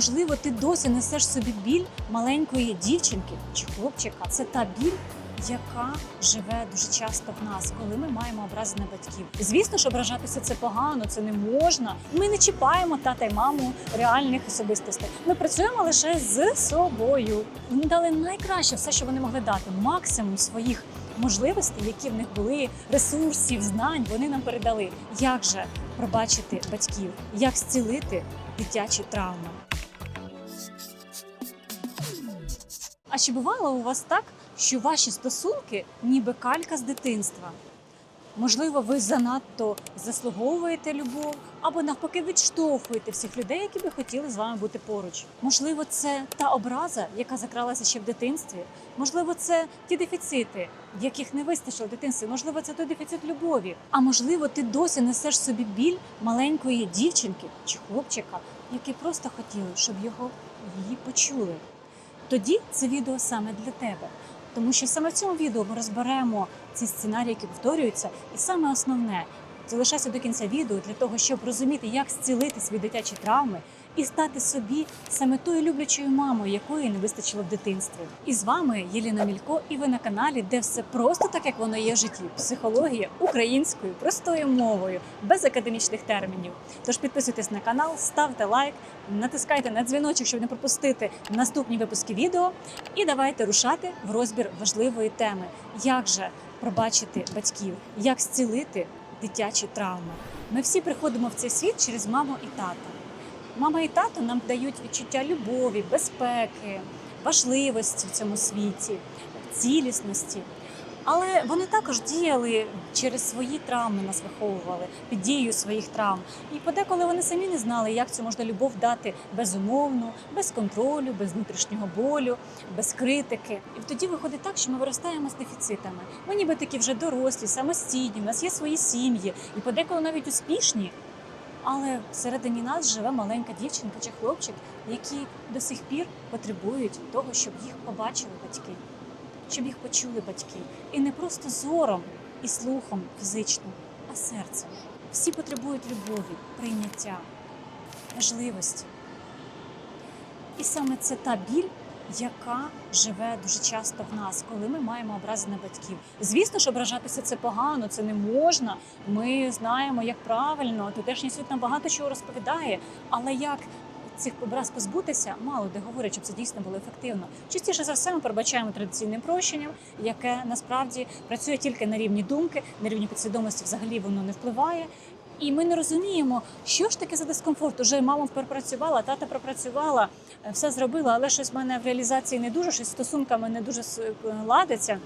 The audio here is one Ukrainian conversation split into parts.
можливо, ти досі несеш собі біль маленької дівчинки чи хлопчика. Це та біль, яка живе дуже часто в нас, коли ми маємо образи на батьків. Звісно ж, ображатися це погано, це не можна. Ми не чіпаємо тата й маму реальних особистостей. Ми працюємо лише з собою. Вони дали найкраще все, що вони могли дати, максимум своїх можливостей, які в них були, ресурсів, знань. Вони нам передали. Як же пробачити батьків, як зцілити дитячі травми? А чи бувало у вас так, що ваші стосунки ніби калька з дитинства? Можливо, ви занадто заслуговуєте любов або навпаки відштовхуєте всіх людей, які би хотіли з вами бути поруч. Можливо, це та образа, яка закралася ще в дитинстві. Можливо, це ті дефіцити, яких не вистачило в дитинстві. Можливо, це той дефіцит любові. А можливо, ти досі несеш собі біль маленької дівчинки чи хлопчика, які просто хотіли, щоб його її почули. Тоді це відео саме для тебе. Тому що саме в цьому відео ми розберемо ці сценарії, які повторюються, і саме основне залишайся до кінця відео для того, щоб розуміти, як зцілити від дитячі травми і стати собі саме тою люблячою мамою, якої не вистачило в дитинстві. І з вами Єліна Мілько, і ви на каналі, де все просто так, як воно є в житті. Психологія українською, простою мовою, без академічних термінів. Тож підписуйтесь на канал, ставте лайк, натискайте на дзвіночок, щоб не пропустити наступні випуски відео. І давайте рушати в розбір важливої теми: як же пробачити батьків, як зцілити дитячі травми. Ми всі приходимо в цей світ через маму і тата. Мама і тато нам дають відчуття любові, безпеки, важливості в цьому світі, цілісності. Але вони також діяли через свої травми, нас виховували під дією своїх травм. І подеколи вони самі не знали, як цю можна любов дати безумовно, без контролю, без внутрішнього болю, без критики. І тоді виходить так, що ми виростаємо з дефіцитами. Ми ніби такі вже дорослі, самостійні, у нас є свої сім'ї, і подеколи навіть успішні. Але всередині нас живе маленька дівчинка чи хлопчик, які до сих пір потребують того, щоб їх побачили батьки, щоб їх почули батьки. І не просто зором і слухом фізично, а серцем. Всі потребують любові, прийняття, важливості. І саме це та біль, яка живе дуже часто в нас, коли ми маємо образи на батьків. Звісно ж, ображатися це погано, це не можна. Ми знаємо, як правильно, тутешній світ нам багато чого розповідає, але як. Цих образ позбутися мало де говорять, щоб це дійсно було ефективно. Частіше за все ми передбачаємо традиційним прощенням, яке насправді працює тільки на рівні думки, на рівні підсвідомості взагалі воно не впливає. І ми не розуміємо, що ж таке за дискомфорт. Уже мама пропрацювала, тата пропрацювала, е, все зробила, але щось в мене в реалізації не дуже, щось стосунками не дуже е, ладиться.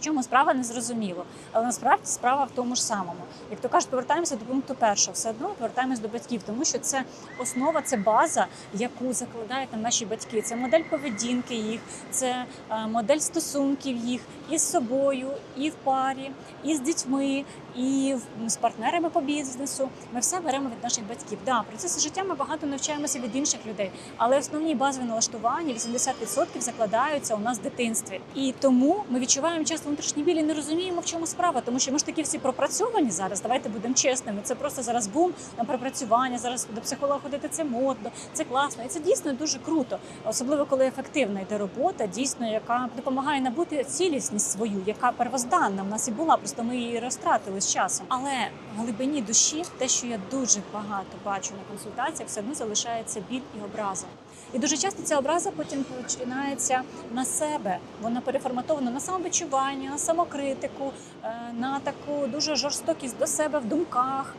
Чому справа не зрозуміло, але насправді справа в тому ж самому. Як то кажуть, повертаємося до пункту першого, все одно повертаємось до батьків, тому що це основа, це база, яку закладають там наші батьки. Це модель поведінки їх, це е, модель стосунків їх і з собою, і в парі, і з дітьми, і з партнерами по бізнесу. Ми все беремо від наших батьків. Да, процеси життя ми багато навчаємося від інших людей, але основні базові налаштування 80% закладаються у нас в дитинстві. І тому ми відчуваємо часто внутрішній біль і не розуміємо, в чому справа, тому що ми ж такі всі пропрацьовані зараз. Давайте будемо чесними. Це просто зараз бум на пропрацювання. Зараз до психолога ходити це модно, це класно, і це дійсно дуже круто, особливо коли ефективна йде робота, дійсно, яка допомагає набути цілісність свою, яка первозданна в нас і була. Просто ми її розтратили з часом. Але в глибині душі, те, що я дуже багато бачу на консультаціях, все одно залишається біль і образа. І дуже часто ця образа потім починається на себе. Вона переформатована на самобичування, на самокритику, е, на таку дуже жорстокість до себе в думках.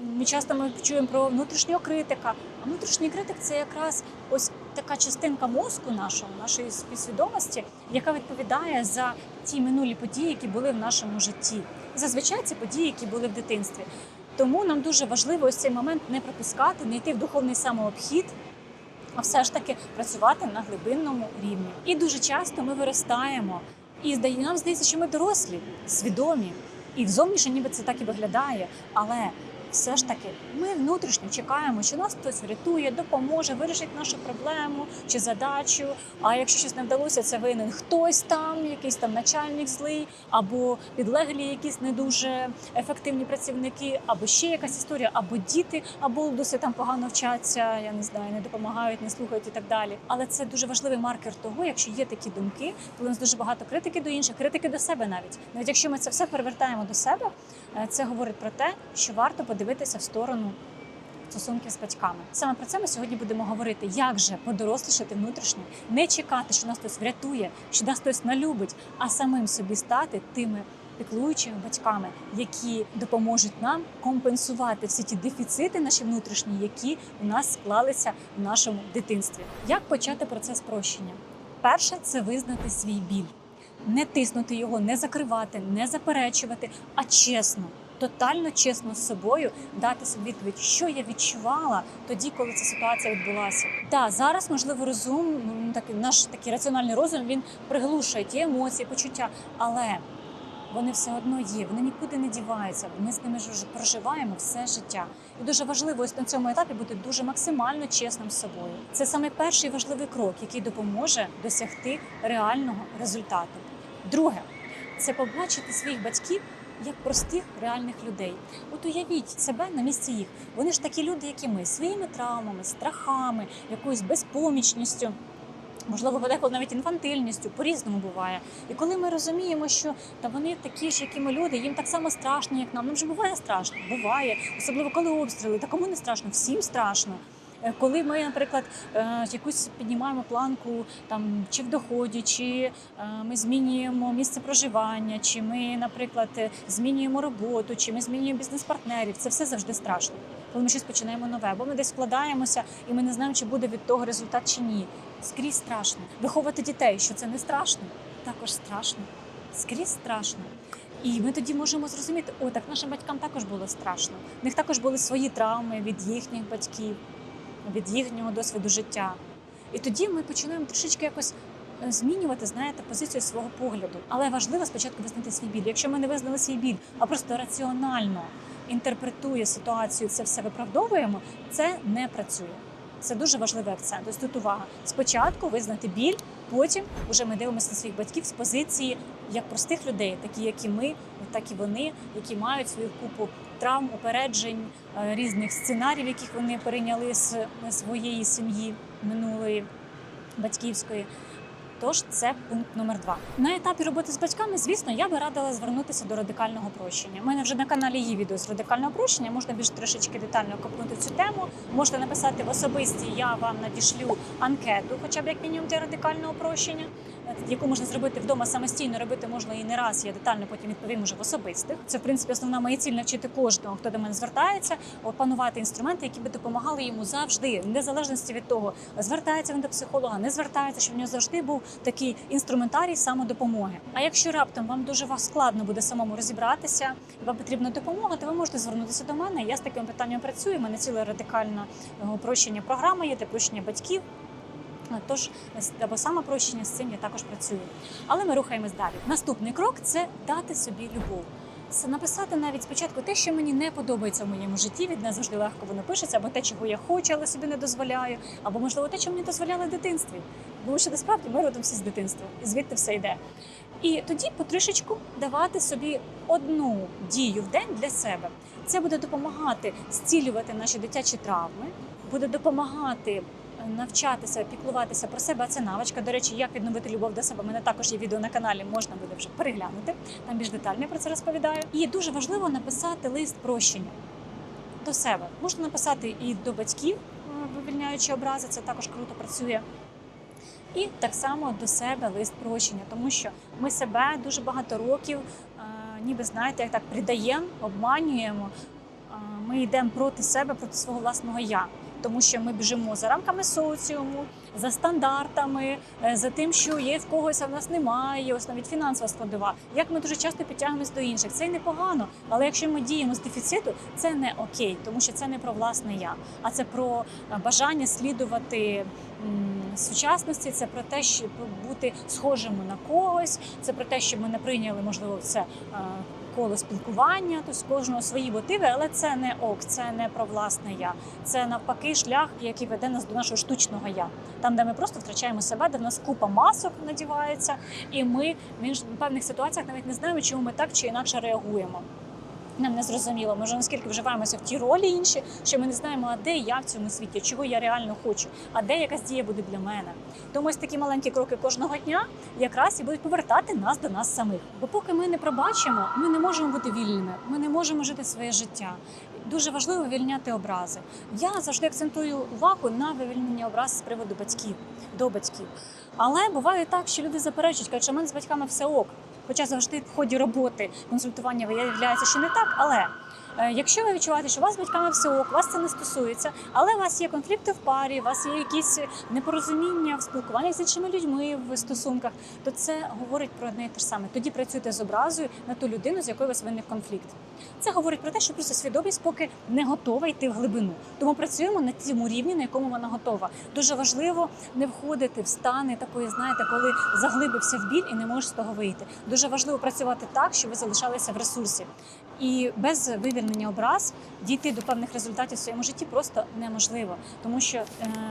Ми часто ми чуємо про внутрішнього критика. А внутрішній критик це якраз ось така частинка мозку нашого, нашої співсвідомості, яка відповідає за ті минулі події, які були в нашому житті. Зазвичай це події, які були в дитинстві. Тому нам дуже важливо ось цей момент не пропускати, не йти в духовний самообхід, а все ж таки працювати на глибинному рівні. І дуже часто ми виростаємо, і нам здається, що ми дорослі, свідомі. І зовніше ніби це так і виглядає. Але все ж таки ми внутрішньо чекаємо, що нас хтось врятує, допоможе, вирішить нашу проблему чи задачу. А якщо щось не вдалося, це винен хтось там, якийсь там начальник злий, або підлеглі, якісь не дуже ефективні працівники, або ще якась історія, або діти, або досі там погано вчаться. Я не знаю, не допомагають, не слухають і так далі. Але це дуже важливий маркер того, якщо є такі думки, коли у нас дуже багато критики до інших, критики до себе навіть. Навіть якщо ми це все перевертаємо до себе, е, це говорить про те, що варто подивитися в сторону стосунків з батьками. Саме про це ми сьогодні будемо говорити. Як же подорослішати внутрішньо, не чекати, що нас хтось врятує, що нас хтось налюбить, а самим собі стати тими піклуючими батьками, які допоможуть нам компенсувати всі ті дефіцити, наші внутрішні, які у нас склалися в нашому дитинстві. Як почати процес прощення? Перше це визнати свій біль, не тиснути його, не закривати, не заперечувати, а чесно. Тотально чесно з собою дати собі відповідь, що я відчувала тоді, коли ця ситуація відбулася. Так, зараз можливо розум, м, такий наш такий раціональний розум він приглушує ті емоції, почуття, але вони все одно є, вони нікуди не діваються. Ми з ними ж проживаємо все життя. І дуже важливо ось на цьому етапі бути дуже максимально чесним з собою. Це саме перший важливий крок, який допоможе досягти реального результату. Друге це побачити своїх батьків як простих реальних людей. От уявіть себе на місці їх. Вони ж такі люди, як і ми, своїми травмами, страхами, якоюсь безпомічністю. Можливо, подеколи навіть інфантильністю, по-різному буває. І коли ми розуміємо, що та вони такі ж, як і ми люди, їм так само страшно, як нам. Нам же буває страшно, буває. Особливо коли обстріли, та кому не страшно, всім страшно. Е, Коли ми, наприклад, е, якусь піднімаємо планку там чи в доході, чи е, ми змінюємо місце проживання, чи ми, наприклад, змінюємо роботу, чи ми змінюємо бізнес-партнерів, це все завжди страшно. Коли ми щось починаємо нове, бо ми десь вкладаємося, і ми не знаємо, чи буде від того результат чи ні. Скрізь страшно. Виховувати дітей, що це не страшно, також страшно. Скрізь страшно. І ми тоді можемо зрозуміти, о, так нашим батькам також було страшно. В них також були свої травми від їхніх батьків, від їхнього досвіду життя. І тоді ми починаємо трішечки якось е, змінювати, знаєте, позицію свого погляду. Але важливо спочатку визнати свій біль. Якщо ми не визнали свій біль, а просто раціонально інтерпретує ситуацію, це все виправдовуємо, це не працює. Це дуже важливий акцент. Ось тут увага. Спочатку визнати біль, потім вже ми дивимося на своїх батьків з позиції як простих людей, такі як і ми, так і вони, які мають свою купу травм, упереджень, е, різних сценаріїв, яких вони перейняли з своєї сім'ї минулої батьківської. Тож це пункт номер два. На етапі роботи з батьками, звісно, я би радила звернутися до радикального прощення. У мене вже на каналі є відео з радикального прощення. Можна більш трошечки детально копнути цю тему. Можете написати в особисті, я вам надішлю анкету, хоча б як мінімум для радикального прощення, е, яку можна зробити вдома самостійно. Робити можна і не раз. Я детально потім відповім уже в особистих. Це в принципі основна моя ціль навчити кожного, хто до мене звертається, опанувати інструменти, які би допомагали йому завжди, незалежності від того, звертається він до психолога, не звертається, щоб в нього завжди був такий інструментарій самодопомоги. А якщо раптом вам дуже складно буде самому розібратися, вам потрібна допомога, то ви можете звернутися до мене. Я з таким питанням працюю. У мене ціле радикальне е, прощення програми, є для прощення батьків. Тож або самопрощення з цим я також працюю. Але ми рухаємось далі. Наступний крок це дати собі любов. Написати навіть спочатку те, що мені не подобається в моєму житті. Від не завжди легко воно пишеться, або те, чого я хочу, але собі не дозволяю, або можливо те, що мені дозволяли в дитинстві. Тому що насправді ми родом всі з дитинства, і звідти все йде. І тоді потрішечку давати собі одну дію в день для себе. Це буде допомагати зцілювати наші дитячі травми, буде допомагати навчатися, піклуватися про себе. Це навичка. До речі, як відновити любов до себе. У мене також є відео на каналі, можна буде вже переглянути. Там більш детально я про це розповідаю. І дуже важливо написати лист прощення до себе. Можна написати і до батьків, е, вивільняючи образи, це також круто працює. І так само до себе лист прощення, тому що ми себе дуже багато років, е, ніби знаєте, як так придаємо, обманюємо. Е, Ми йдемо проти себе, проти свого власного я тому що ми біжимо за рамками соціуму, за стандартами, е, за тим, що є в когось, а в нас немає. Ось навіть фінансова складова. Як ми дуже часто підтягуємось до інших, це й непогано. Але якщо ми діємо з дефіциту, це не окей, тому що це не про власне я, а це про е, бажання слідувати сучасності. Це про те, щоб бути схожими на когось. Це про те, щоб ми не прийняли можливо це. Коло спілкування, тобто кожного свої мотиви, але це не ок, це не про власне я. Це навпаки шлях, який веде нас до нашого штучного я, там, де ми просто втрачаємо себе, де в нас купа масок надівається, і ми в певних ситуаціях навіть не знаємо, чому ми так чи інакше реагуємо. Нам не зрозуміло, ми вже наскільки вживаємося в ті ролі інші, що ми не знаємо, а де я в цьому світі, чого я реально хочу, а де якась дія буде для мене. Тому ось такі маленькі кроки кожного дня якраз і будуть повертати нас до нас самих. Бо поки ми не пробачимо, ми не можемо бути вільними, ми не можемо жити своє життя. Дуже важливо вивільняти образи. Я завжди акцентую увагу на вивільнення образ з приводу батьків до батьків. Але буває так, що люди заперечують, кажуть, що в мене з батьками все ок. Хоча завжди в ході роботи консультування виявляється, що не так. Але якщо ви відчуваєте, що у вас з батьками все ок, вас це не стосується, але у вас є конфлікти в парі, у вас є якісь непорозуміння в спілкуванні з іншими людьми в стосунках, то це говорить про одне і те ж саме. Тоді працюйте з образою на ту людину, з якою у вас виник конфлікт. Це говорить про те, що просто свідомість поки не готова йти в глибину. Тому працюємо на цьому рівні, на якому вона готова. Дуже важливо не входити в стани такої, знаєте, коли заглибився в біль і не можеш з того вийти. Дуже важливо працювати так, щоб ви залишалися в ресурсі. І без вивільнення образ дійти до певних результатів в своєму житті просто неможливо, тому що е,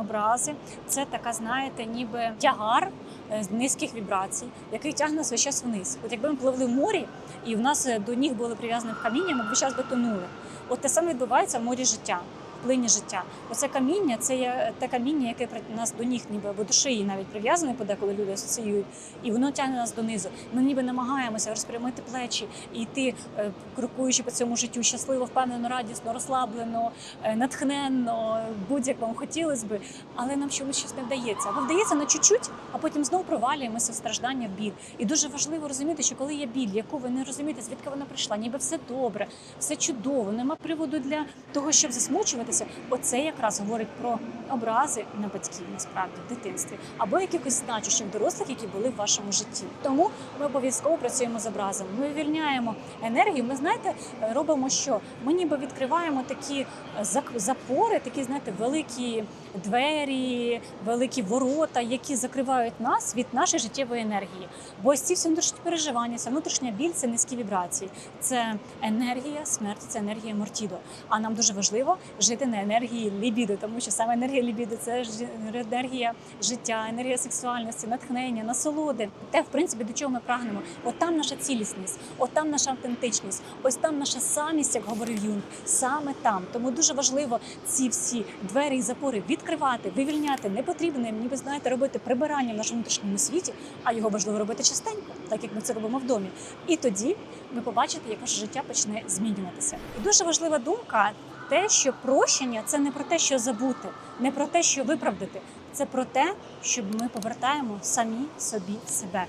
образи це така, знаєте, ніби тягар е, низьких вібрацій, який тягне весь час вниз. От якби ми пливли в морі, і в нас е, до ніг були прив'язані каміння, ми б весь час би тонули. От те саме відбувається в морі життя. Плині життя. Оце каміння це є те каміння, яке при нас до ніг, ніби або до шиї навіть прив'язане, подеколи люди асоціюють, і воно тягне нас донизу. Ми ніби намагаємося розпрямити плечі і йти, е, крокуючи по цьому життю щасливо, впевнено, радісно, розслаблено, е, натхненно, будь-як вам хотілося би, але нам чомусь щось не вдається. Або вдається на чуть-чуть, а потім знову провалюємося в страждання в біль. І дуже важливо розуміти, що коли є біль, яку ви не розумієте, звідки вона прийшла, ніби все добре, все чудово, нема приводу для того, щоб засмучуватися. Оце якраз говорить про образи на батьків, насправді в дитинстві, або якихось значущих дорослих, які були в вашому житті. Тому ми обов'язково працюємо з образами. Ми вивільняємо енергію. Ми знаєте, робимо що? Ми ніби відкриваємо такі е, запори, такі знаєте, великі двері, великі ворота, які закривають нас від нашої життєвої енергії. Бо ось ці всі внутрішні переживання, ця внутрішня біль це низькі вібрації, це енергія смерті, це енергія мортідо. А нам дуже важливо жити на енергії лібіду, тому що саме енергія лібіду це ж енергія життя, енергія сексуальності, натхнення, насолоди. Те, в принципі, до чого ми прагнемо. От там наша цілісність, от там наша автентичність, ось там наша самість, як говорив Юнг, саме там. Тому дуже важливо ці всі двері і запори відкривати, вивільняти. Не потрібно їм, ніби знаєте, робити прибирання в нашому внутрішньому світі, а його важливо робити частенько, так як ми це робимо в домі. І тоді ви побачите, як ваше життя почне змінюватися. І дуже важлива думка. Те, що прощення це не про те, що забути, не про те, що виправдати, це про те, щоб ми повертаємо самі собі себе.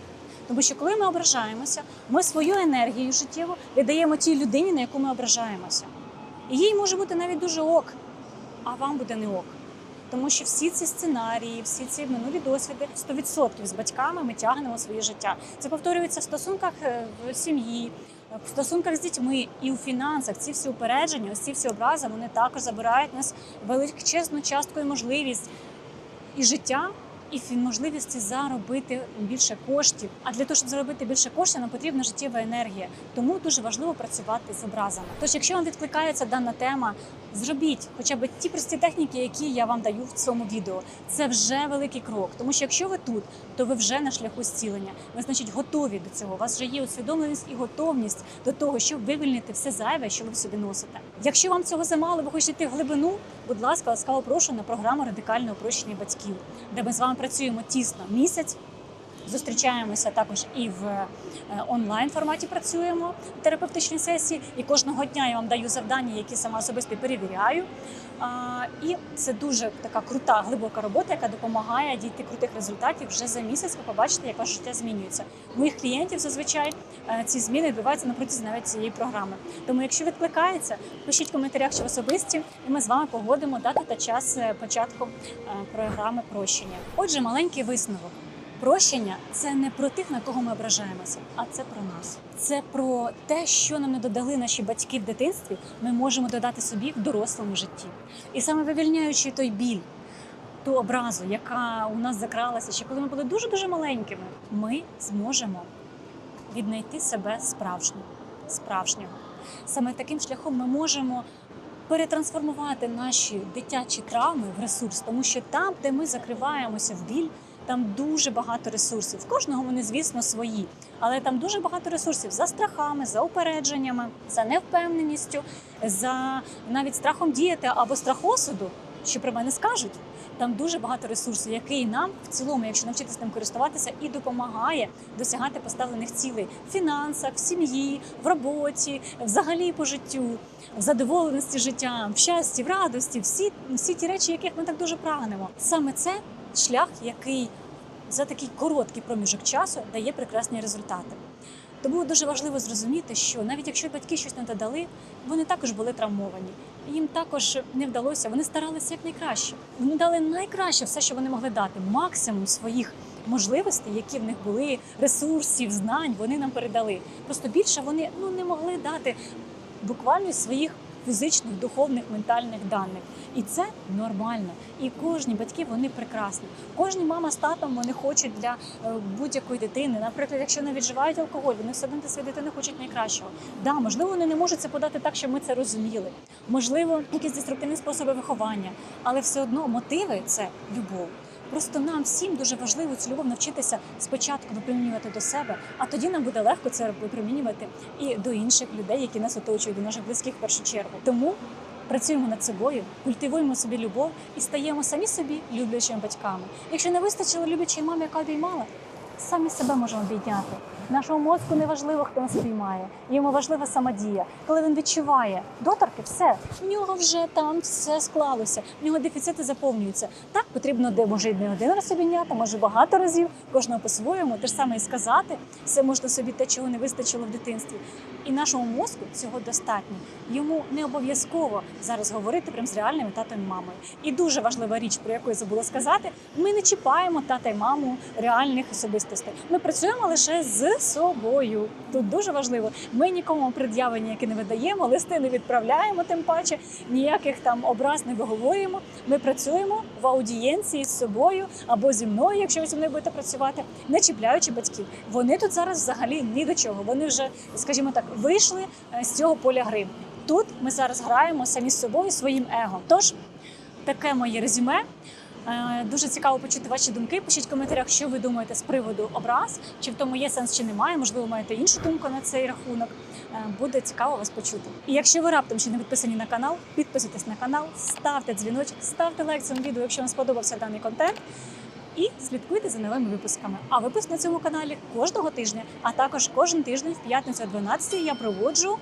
Тому що коли ми ображаємося, ми свою енергію життєву віддаємо тій людині, на яку ми ображаємося. І їй може бути навіть дуже ок, а вам буде не ок. Тому що всі ці сценарії, всі ці минулі досвіди 100% з батьками ми тягнемо своє життя. Це повторюється в стосунках е, в сім'ї, в стосунках з дітьми і у фінансах. Ці всі упередження, ось ці всі образи, вони також забирають нас величезну частку і можливість і життя. І можливості заробити більше коштів. А для того, щоб заробити більше коштів, нам потрібна життєва енергія. Тому дуже важливо працювати з образами. Тож, якщо вам відкликається дана тема, зробіть хоча б ті прості техніки, які я вам даю в цьому відео. Це вже великий крок. Тому що якщо ви тут, то ви вже на шляху зцілення. Ви значить готові до цього. У вас вже є усвідомленість і готовність до того, щоб вивільнити все зайве, що ви собі носите. Якщо вам цього замало, ви хочете йти в глибину, будь ласка, ласкаво прошу на програму радикального прощення батьків, де ми з вами працюємо тісно місяць. Зустрічаємося також і в е, онлайн форматі працюємо терапевтичні сесії. І кожного дня я вам даю завдання, які сама особисто перевіряю. І це дуже така крута, глибока робота, яка допомагає дійти крутих результатів вже за місяць. Ви побачите, як ваше життя змінюється. Моїх клієнтів зазвичай е, ці зміни відбуваються на протязі навіть цієї програми. Тому, якщо відкликається, пишіть в коментарях, чи особисті, і ми з вами погодимо дату та час е, початку програми прощення. Отже, маленький висновок. Прощення це не про тих, на кого ми ображаємося, а це про нас. Це про те, що нам не додали наші батьки в дитинстві, ми можемо додати собі в дорослому житті. І саме вивільняючи той біль, ту образу, яка у нас закралася ще коли ми були дуже дуже маленькими, ми зможемо віднайти себе справжнім. справжнього. Саме таким шляхом ми можемо перетрансформувати наші дитячі травми в ресурс, тому що там, де ми закриваємося в біль, там дуже багато ресурсів. В кожного вони, звісно, свої, але там дуже багато ресурсів за страхами, за упередженнями, за невпевненістю, за навіть страхом діяти або страх осуду, що про мене скажуть. Там дуже багато ресурсів, який нам в цілому, якщо навчитися ним користуватися, і допомагає досягати поставлених цілей в фінансах, в сім'ї, в роботі, взагалі по життю, в задоволеності життям, в щасті, в радості, всі, всі ті речі, яких ми так дуже прагнемо. Саме це шлях, який за такий короткий проміжок часу дає прекрасні результати. Тому дуже важливо зрозуміти, що навіть якщо батьки щось не додали, вони також були травмовані. Їм також не вдалося, вони старалися як найкраще. Вони дали найкраще все, що вони могли дати, максимум своїх можливостей, які в них були, ресурсів, знань, вони нам передали. Просто більше вони ну не могли дати буквально своїх фізичних, духовних, ментальних даних. І це нормально. І кожні батьки вони прекрасні. Кожні мама з татом вони хочуть для е, будь-якої дитини. Наприклад, якщо не відживають алкоголь, вони все одно для своєї дитини хочуть найкращого. Да, можливо, вони не можуть це подати так, щоб ми це розуміли. Можливо, якісь деструктивні способи виховання, але все одно мотиви це любов. Просто нам всім дуже важливо цю любов навчитися спочатку випромінювати до себе, а тоді нам буде легко це випромінювати і до інших людей, які нас оточують, до наших близьких в першу чергу. Тому працюємо над собою, культивуємо собі любов і стаємо самі собі люблячими батьками. Якщо не вистачило люблячої мами, яка обіймала, самі себе можемо обійняти. Нашому мозку не важливо, хто нас обіймає. Йому важлива сама дія. Коли він відчуває доторки, все в нього вже там все склалося. В нього дефіцити заповнюються. Так потрібно де може і не один раз обійняти, може багато разів, кожного по-своєму. Те ж саме і сказати, все можна собі те, чого не вистачило в дитинстві. І нашому мозку цього достатньо. Йому не обов'язково зараз говорити прям з реальними татом і мамою. І дуже важлива річ, про яку я забула сказати: ми не чіпаємо тата й маму реальних особистостей. Ми працюємо лише з собою. Тут дуже важливо. Ми нікому пред'яви ніякі не видаємо, листи не відправляємо, тим паче ніяких там образ не виговорюємо. Ми працюємо в аудієнції з собою або зі мною, якщо ви зі мною будете працювати, не чіпляючи батьків. Вони тут зараз взагалі ні до чого. Вони вже, скажімо так, вийшли е, з цього поля гри. Тут ми зараз граємо самі з собою своїм его. Тож таке моє резюме. Е, Дуже цікаво почути ваші думки. Пишіть в коментарях, що ви думаєте з приводу образ, чи в тому є сенс, чи немає. Можливо, маєте іншу думку на цей рахунок. Е, Буде цікаво вас почути. І якщо ви раптом ще не підписані на канал, підписуйтесь на канал, ставте дзвіночок, ставте лайк цьому відео, якщо вам сподобався даний контент. І слідкуйте за новими випусками. А випуск на цьому каналі кожного тижня, а також кожен тиждень в п'ятницю о 12 я проводжу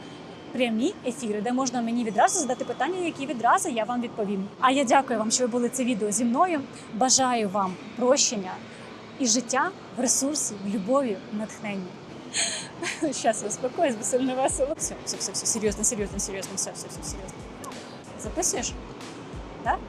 прямі ефіри, де можна мені відразу задати питання, які відразу я вам відповім. А я дякую вам, що ви були це відео зі мною. Бажаю вам прощення і життя в ресурсі, в любові, в натхненні. Я успокоюсь, бо сильно весело. Все, все, все, все, серйозно, серйозно, серйозно, все, все, все, серйозно. Записуєш? Так?